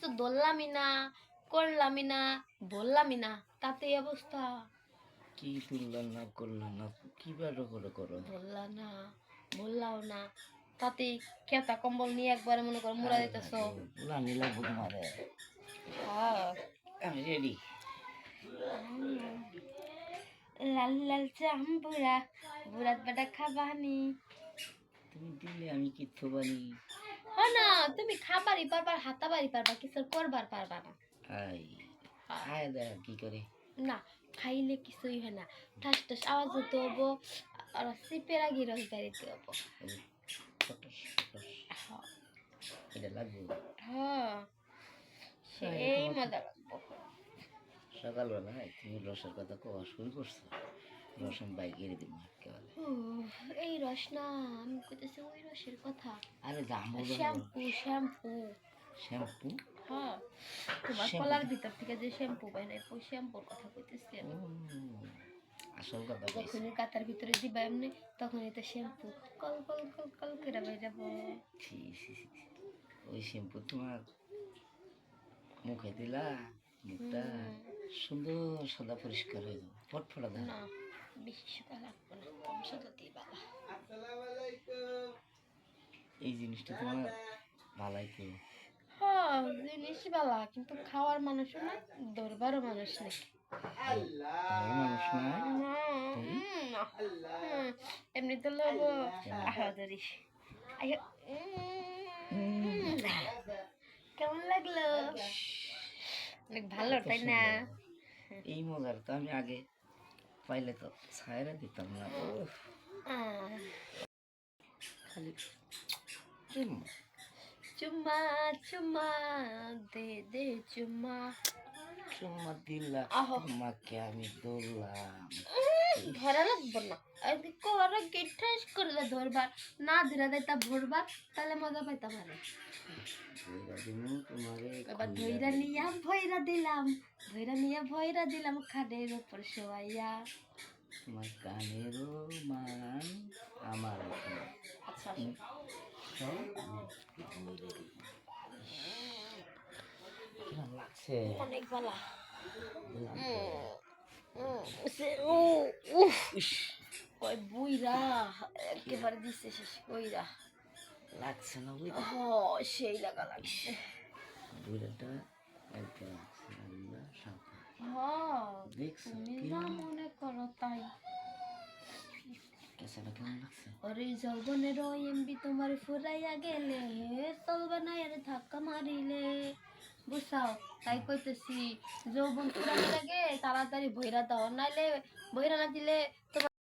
তো ধরলামই না করলামই না বললামই না তাতে অবস্থা। কি তুললাম না করলাম না কি বারো করে করো? বললা না বললাও না তাতে কেতা কম্বল নিয়ে একবারে মনে করো মুড়া দিতেছ। লানি লাগবো তোমারে হ্যাঁ আমি রেডি লাল লাল চাম বুড়া বুড়াত বেটা খাবানি। তুমি দিলে আমি কি থবানি হ না তুমি খাবারই পারবার হাতাবারই পারবা কিছু করবার পারবা না। আই আয় দেখ কি করে। না খাইলে কিছুই হয় না। ঠাস ঠাস আওয়াজ হতে হব আর সিপের আগে রস হব এই ফটস হ্যাঁ। এটা লাগবে। হ্যাঁ সেই মজা লাগবো। সকালবেলা তুমি রসের কথা কওয়া শুরু করছ। রসম বাইক এড়ে দিব একেবারে উহ, এই রস না আমি কইতেছি ওই রসের কথা। আরে জামু শ্যাম্পু শ্যাম্পু। শ্যাম্পু? হ্যাঁ তোমার? কলার ভিতর থেকে যে শ্যাম্পু বানাই ওই শ্যাম্পুর কথা কইতেছি আমি। আসল কথা যখনই কাতার ভিতরে দিবা এমনি তখন এটা শ্যাম্পু কল কল কল কল করে ছি, ছি। ওই শ্যাম্পু তোমার মুখে দিলা মুখটা সুন্দর সাদা পরিষ্কার হয়ে যাবে ফটফটা না। বেশি সুখা লাগবো না কম সাদা দিয়ে এই জিনিসটা তোমার ভালাই তো হ্যাঁ জিনিস কিন্তু খাওয়ার মানুষও না ধরবারও মানুষ নেই মানুষ এমনি তো লোক আহাদারি। কেমন লাগল? অনেক ভালো তাই না? এই মজার তো আমি আগে পাইলে তো ছায়রা দিতাম না আহ, খালি চুম। চুম্মা চুম্মা দে দে চুম্মা চুম্মা দিলা। তোমাকে আমি দৌড়লাম ধরা লাগবো না গেট ঠাস করলে ধরবার না ধরা দেয় তা ভরবার তাহলে মজা পাইতাম আরে। দৌড়া তোমারে এবার ধইরা নিয়া ভয়রা দিলাম ধইরা নিয়া ভয়রা দিলাম খাটের উপর শোয়াইয়া। তোমার গানেরও মান আমার আচ্ছা। ধরে লাগছে? অনেক ভালো ওই বুইরা একেবারে শেষ কইরা। লাগছে না বুঝলি হ সেই লাগা লাগছে। আল্লাহ সাঁতার। হ দেখছ তুমি যা মনে? করো তাই। এমবি তোমার ফুরাইয়া গেলে চলবে না এর ধাক্কা মারিলে। বুঝাও তাই কইতেছি যৌবন ফুরাইয়া লাগে তাড়াতাড়ি বইরা দাও নাইলে বইরা না দিলে তোমার